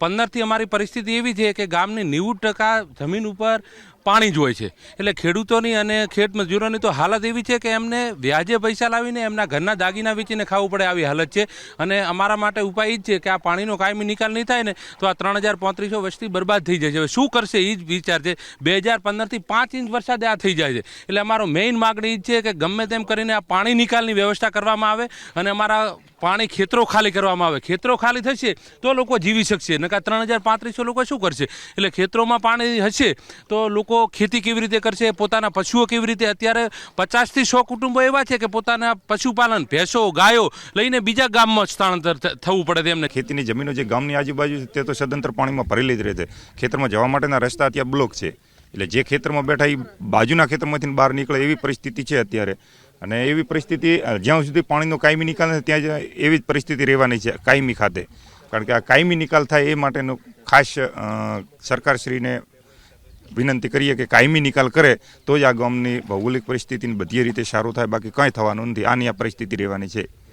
પંદરથી અમારી પરિસ્થિતિ એવી છે કે ગામની નેવું ટકા જમીન ઉપર પાણી જ હોય છે. એટલે ખેડૂતોની અને ખેત મજૂરોની તો હાલત એવી છે કે એમને વ્યાજે પૈસા લાવીને એમના ઘરના દાગીના વેચીને ખાવું પડે આવી હાલત છે. અને અમારા માટે ઉપાય એ જ છે કે આ પાણીનો કાયમી નિકાલ નહીં થાય ને તો આ ત્રણ હજાર પાંત્રીસો વસ્તી બરબાદ થઈ જાય છે. હવે શું કરશે એ જ વિચાર છે. બે હજાર પંદરથી પાંચ ઇંચ વરસાદ આ થઈ જાય છે. એટલે અમારો મેઇન માગણી એ જ છે કે ગમે તેમ કરીને આ પાણી નિકાલની વ્યવસ્થા કરવામાં આવે અને અમારા પાણી ખેતરો ખાલી કરવામાં આવે. ખેતરો ખાલી થશે તો લોકો જીવી શકશે. નકા ત્રણ હજાર પાંત્રીસો લોકો શું કરશે? એટલે ખેતરોમાં પાણી હશે તો લોકો ખેતી કેવી રીતે કરશે? પોતાના પશુઓ કેવી રીતે? અત્યારે પચાસથી સો કુટુંબો એવા છે કે પોતાના પશુપાલન, ભેંસો, ગાયો લઈને બીજા ગામમાં સ્થળાંતર થવું પડે તેમને ખેતીની જમીનો જે ગામની આજુબાજુ તે તો સદંતર પાણીમાં ભરેલી જ રહે છે. ખેતરમાં જવા માટેના રસ્તા અત્યારે બ્લોક છે. એટલે જે ખેતરમાં બેઠા એ બાજુના ખેતરમાંથી બહાર નીકળે એવી પરિસ્થિતિ છે અત્યારે. અને એવી પરિસ્થિતિ જ્યાં સુધી પાણીનો કાયમી નિકાલ નથી, ત્યાં એવી જ પરિસ્થિતિ રહેવાની છે, કાયમી ખાતે. કારણ કે આ કાયમી નિકાલ થાય એ માટેનો ખાસ સરકારશ્રીને વિનંતી કરીએ કે કાયમી નિકાલ કરે, તો જ આ ગામની ભૌગોલિક પરિસ્થિતિની બધી રીતે સારું થાય, બાકી કંઈ થવાનું નથી. આની આ પરિસ્થિતિ રહેવાની છે.